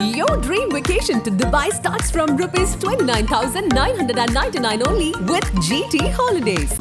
Your dream vacation to Dubai starts from rupees 29,999 only with GT Holidays.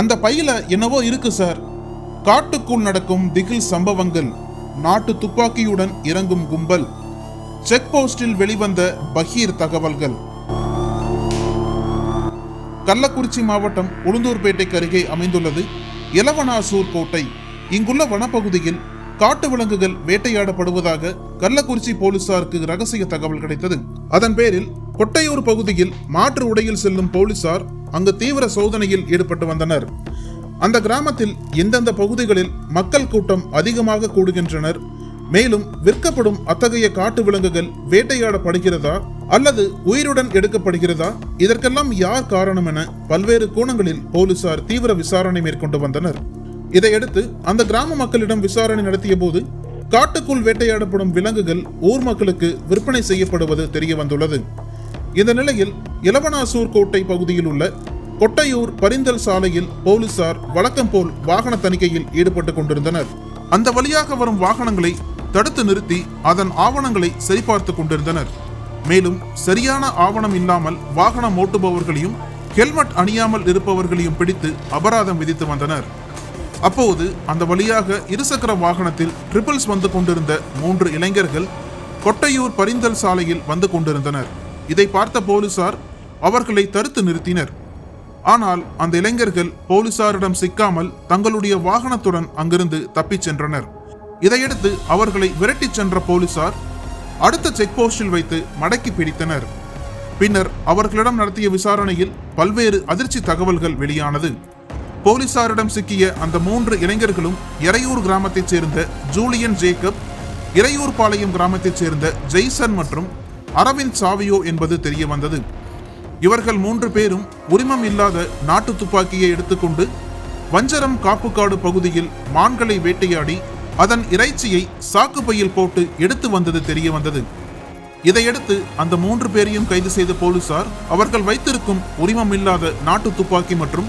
அந்த பையில என்னவோ இருக்கு சார் காட்டுக்குள் நடக்கும் திகில் சம்பவங்கள் நாட்டு துப்பாக்கியுடன் இறங்கும் கும்பல் செக் போஸ்டில் வெளிவந்த பகீர் தகவல்கள். கள்ளக்குறிச்சி மாவட்டம் உளுந்தூர்பேட்டைக்கு அருகே அமைந்துள்ளது இலவனாசூர் கோட்டை. இங்குள்ள வனப்பகுதியில் காட்டு விலங்குகள் வேட்டையாடப்படுவதாக கள்ளக்குறிச்சி போலீசாருக்கு ரகசிய தகவல் கிடைத்தது. அதன் பேரில் கொட்டையூர் பகுதியில் மாற்று உடையில் செல்லும் போலீசார் அங்கு தீவிர சோதனையில் ஈடுபட்டு வந்தனர். அந்த கிராமத்தில் எந்தெந்த பகுதிகளில் மக்கள் கூட்டம் அதிகமாக கூடுகின்றனர். மேலும் விற்கப்படும் அத்தகைய காட்டு விலங்குகள் வேட்டையாடப்படுகிறதா அல்லது உயிருடன் எடுக்கப்படுகிறதா? இதற்கெல்லாம் யார் காரணம் என பல்வேறு கோணங்களில் போலீசார் தீவிர விசாரணை மேற்கொண்டு வந்தனர். இதையடுத்து அந்த கிராம மக்களிடம் விசாரணை நடத்திய போது காட்டுக்குள் வேட்டையாடப்படும் விலங்குகள் ஊர் மக்களுக்கு விற்பனை செய்யப்படுவது தெரிய வந்துள்ளது இந்த நிலையில் இலவனாசூர் கோட்டை பகுதியில் உள்ள கொட்டையூர் பரிந்தல் சாலையில் போலீசார் வழக்கம் போல் வாகன தணிக்கையில் ஈடுபட்டுக் கொண்டிருந்தனர். அந்த வழியாக வரும் வாகனங்களை தடுத்து நிறுத்தி அதன் ஆவணங்களை சரிபார்த்து கொண்டிருந்தனர். மேலும் சரியான ஆவணம் இல்லாமல் வாகனம் ஓட்டுபவர்களையும் ஹெல்மெட் அணியாமல் இருப்பவர்களையும் பிடித்து அபராதம் விதித்து வந்தனர். அப்போது அந்த வழியாக இருசக்கர வாகனத்தில் ட்ரிபிள்ஸ் வந்து கொண்டிருந்த மூன்று இளைஞர்கள் கொட்டையூர் பரிந்தல் சாலையில் வந்து கொண்டிருந்தனர். இதை பார்த்த போலீசார் அவர்களை தடுத்து நிறுத்தினர். ஆனால் அந்த இளைஞர்கள் போலீசாரிடம் சிக்காமல் தங்களுடைய வாகனத்துடன் அங்கிருந்து தப்பிச் சென்றனர். இதையடுத்து அவர்களை விரட்டிச் சென்ற போலீசார் அடுத்த செக் போஸ்டில் வைத்து மடக்கி பிடித்தனர். பின்னர் அவர்களிடம் நடத்திய விசாரணையில் பல்வேறு அதிர்ச்சி தகவல்கள் வெளியானது. போலீசாரிடம் சிக்கிய அந்த மூன்று இளைஞர்களும் எறையூர் கிராமத்தைச் சேர்ந்த ஜூலியன் ஜேக்கப் இறையூர் பாளையம் கிராமத்தைச் சேர்ந்த ஜெய்சன் மற்றும் அரவிந்த் சாவியோ என்பது தெரிய வந்தது இவர்கள் மூன்று பேரும் உரிமம் இல்லாத நாட்டு துப்பாக்கியை எடுத்துக்கொண்டு வஞ்சரம் காப்புக்காடு பகுதியில் மான்களை வேட்டையாடி அதன் இறைச்சியை சாக்குப்பையில் போட்டு எடுத்து வந்தது தெரிய வந்தது இதையடுத்து அந்த மூன்று பேரையும் கைது செய்த போலீசார் அவர்கள் வைத்திருக்கும் உரிமம் இல்லாத நாட்டு துப்பாக்கி மற்றும்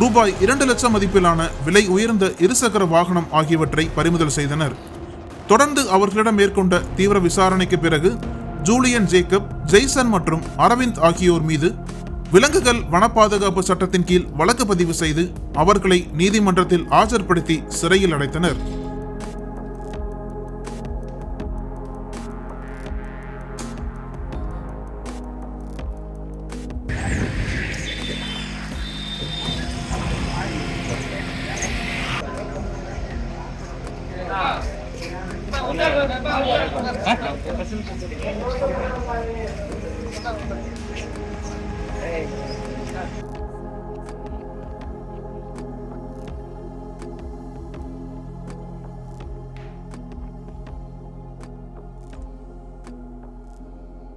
ரூபாய் இரண்டு லட்சம் மதிப்பிலான விலை உயர்ந்த இருசக்கர வாகனம் ஆகியவற்றை பறிமுதல் செய்தனர். தொடர்ந்து அவர்களிடம் மேற்கொண்ட தீவிர விசாரணைக்கு பிறகு ஜூலியன் ஜேக்கப் ஜெய்சன் மற்றும் அரவிந்த் ஆகியோர் மீது விலங்குகள் வன பாதுகாப்பு சட்டத்தின் கீழ் வழக்கு பதிவு செய்து அவர்களை நீதிமன்றத்தில் ஆஜர்படுத்தி சிறையில் அடைத்தனர்.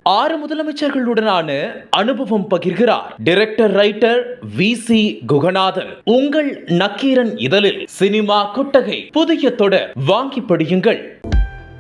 ஆறு முதலமைச்சர்களுடனான அனுபவம் பகிர்கிறார். Director writer V C Guhanathan. உங்கள் நக்கீரன் இதழில் சினிமா கொட்டகை. புதிய தொடர். வாங்கி படியுங்கள்.